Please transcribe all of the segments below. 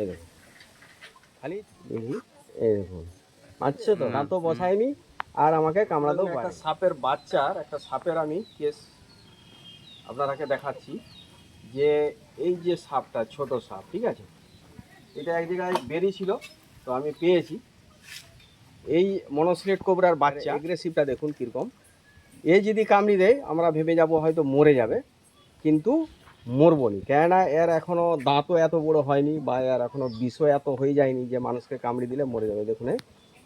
এই দেখুন। খালি? দেখি এই দেখুন। মারছে তো দাঁতও বসায়নি আর আমাকে কামড়াতেও একটা সাপের বাচ্চার একটা সাপের আমি কেস আপনারাকে দেখাচ্ছি যে এই যে সাপটা ছোট সাপ ঠিক আছে? এটা এক জায়গায় বেরিয়েছিল তো আমি পেয়েছি। এই মনোসিলেট কোবরার বাচ্চা অ্যাগ্রেসিভটা দেখুন কীরকম। এ যদি কামড়ি দেয় আমরা ভেবে যাব হয়তো মরে যাবে কিন্তু মরবো নি কেননা এর এখনও দাঁতও এত বড় হয়নি বা এর এখনও বিষও এত হয়ে যায়নি যে মানুষকে কামড়ি দিলে মরে যাবে। দেখুন এ।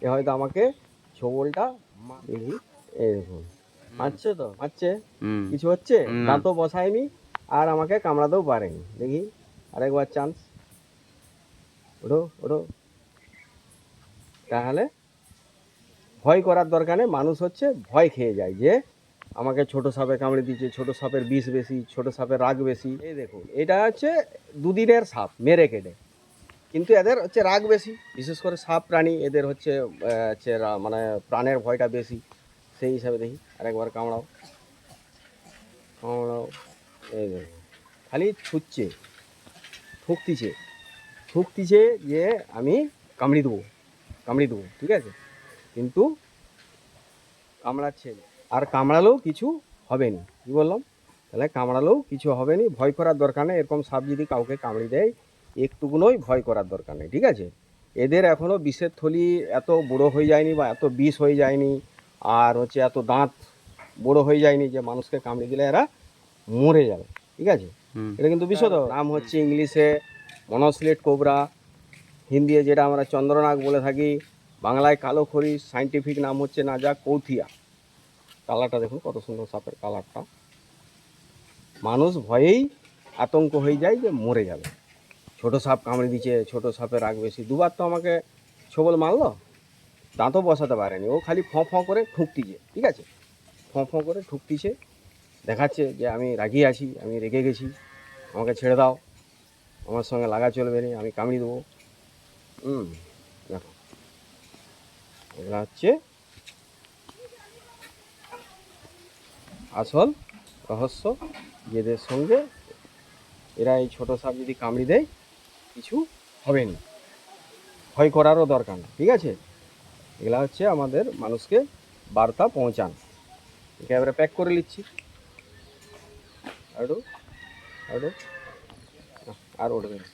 হয়তো আমাকে ছবলটা এই দেখুন মারছে তো মারছে কিছু হচ্ছে? দাঁতও বসায়নি আর আমাকে কামড়াতেও পারেনি। দেখি আরেকবার চান্স ওঠো ওঠো। তাহলে ভয় করার দরকার নেই। মানুষ হচ্ছে ভয় খেয়ে যায় যে আমাকে ছোট সাপে কামড়ে দিচ্ছে, ছোট সাপের বিষ বেশি, ছোট সাপের রাগ বেশি। এই দেখুন, এটা হচ্ছে দুদিনের সাপ, মেরে কেটে। কিন্তু এদের হচ্ছে রাগ বেশি, বিশেষ করে সাপ প্রাণী, এদের হচ্ছে হচ্ছে মানে প্রাণের ভয়টা বেশি। সেই হিসাবে দেখি, আরেকবার কামড়াও। কামড়াও, এই খালি ছুটছে, ঠুকতিছে। ঠুকতিছে যে আমি কামড়ি দেবো কামড়ি দেবো, ঠিক আছে? কিন্তু কামড়াচ্ছে না। আর কামড়ালেও কিছু হবে না। কী বললাম? তাহলে কামড়ালেও কিছু হবে না। ভয় করার দরকার নেই। এরকম সাপ যদি কাউকে কামড়ি দেয় একটুকুনোই ভয় করার দরকার নেই। ঠিক আছে? এদের এখনও বিষের থলি এত বড় হয়ে যায়নি বা এত বিষ হয়ে যায়নি আর হচ্ছে এত দাঁত বড় হয়ে যায়নি যে মানুষকে কামড়ে দিলে এরা মরে যাবে। ঠিক আছে? এটা কিন্তু বিশদ নাম হচ্ছে ইংলিশে মনোসিলেট কোবরা। হিন্দিতে যেটা আমরা চন্দ্রনাগ বলে থাকি বাংলায় কালো খড়ি সাইন্টিফিক নাম হচ্ছে নাজা কৌথিয়া। কালারটা দেখুন, কত সুন্দর সাপের কালারটা। মানুষ ভয়েই আতঙ্ক হয়ে যায় যে মরে যাবে। ছোট সাপ কামড়ে দিচ্ছে ছোট সাপে রাগ বেশি। দুবার তো আমাকে ছবল মারলো, দাঁতও বসাতে পারেনি। ও খালি ফঁ ফঁ করে ঠুকতিছে, ঠিক আছে? ফঁ ফঁ করে ঠুকতিছে, দেখাচ্ছে যে আমি রাগি আছি, আমি রেগে গেছি, আমাকে ছেড়ে দাও, আমার সঙ্গে লাগা চলবে না, আমি কামড়ি দেবো। হুম, দেখো। এগুলো হচ্ছে আসল রহস্য যেদের সঙ্গে এরা এই ছোটো সাপ যদি কামড়ি দেয়, কিছু হবে না ভয় করারও দরকার না, ঠিক আছে এগুলা হচ্ছে আমাদের মানুষকে বার্তা পৌঁছান একে এবারে প্যাক করে নিচ্ছি আর। আর উঠবে না।